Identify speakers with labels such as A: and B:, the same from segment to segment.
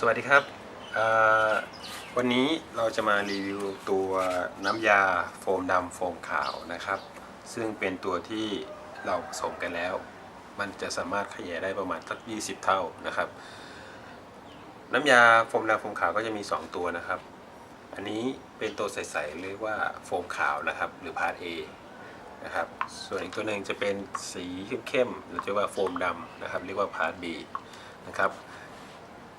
A: สวัสดีครับ วันนี้เราจะมารีวิวตัวน้ำยาโฟมดำโฟมขาวนะครับ ซึ่งเป็นตัวที่เราผสมกันแล้ว มันจะสามารถขยายได้ประมาณสัก 20 เท่านะครับ น้ำยาโฟมดำโฟมขาวก็จะมี 2 ตัวนะครับ อันนี้เป็นตัวใสๆเรียกว่าโฟมขาวนะครับหรือพาร์ท A นะครับ ส่วนอีกตัวหนึ่งจะเป็นสีเข้มๆหรือเรียกว่าโฟมดำนะครับเรียกว่าพาร์ท B นะครับ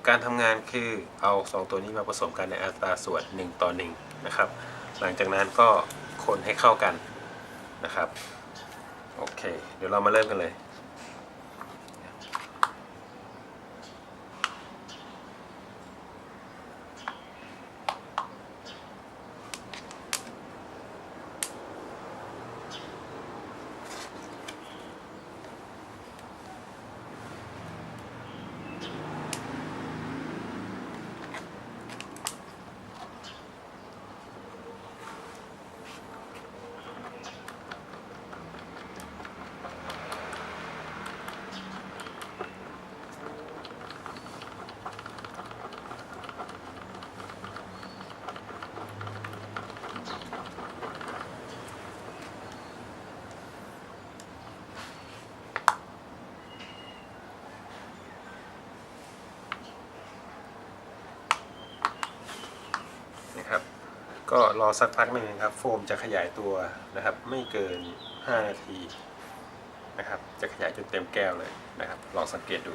A: การทำงานคือเอา 2 ตัวนี้มาผสมกันในอัตราส่วน 1 ต่อ 1 นะครับ หลังจากนั้นก็คนให้เข้ากันนะครับ โอเค เดี๋ยวเรามาเริ่มกันเลย นะครับ ก็รอสักพักหนึ่งครับ โฟมจะขยายตัวนะครับ ไม่เกิน 5 นาทีนะครับ จะขยายจนเต็มแก้วเลยนะครับ ลองสังเกตดู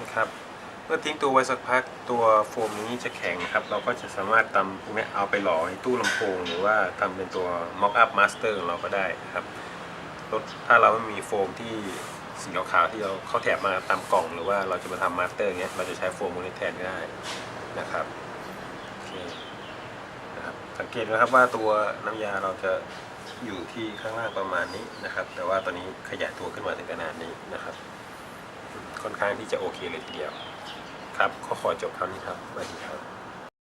A: นะครับเมื่อทิ้งตัวไว้สักพักตัวโฟมนี้จะแข็งครับ เราก็จะสามารถตำพวกนี้เอาไปหล่อในตู้ลำโพง หรือว่าทำเป็นตัว mock up master ของเราก็ได้ครับรถถ้าเราไม่มีโฟมที่สีขาวๆที่เราเข้าแถบมาตามกล่อง หรือว่าเราจะมาทำมาสเตอร์เงี้ยเราจะใช้โฟมมูลนิแทนได้นะครับโอเคนะครับสังเกตนะครับว่าตัวน้ำยาเราจะอยู่ที่ข้างล่างประมาณนี้นะครับ แต่ว่าตอนนี้ขยายตัวขึ้นมาถึงขนาดนี้นะครับ ค่อนข้างที่จะโอเคเลยทีเดียว ครับก็ขอจบเท่านี้ครับสวัสดีครับ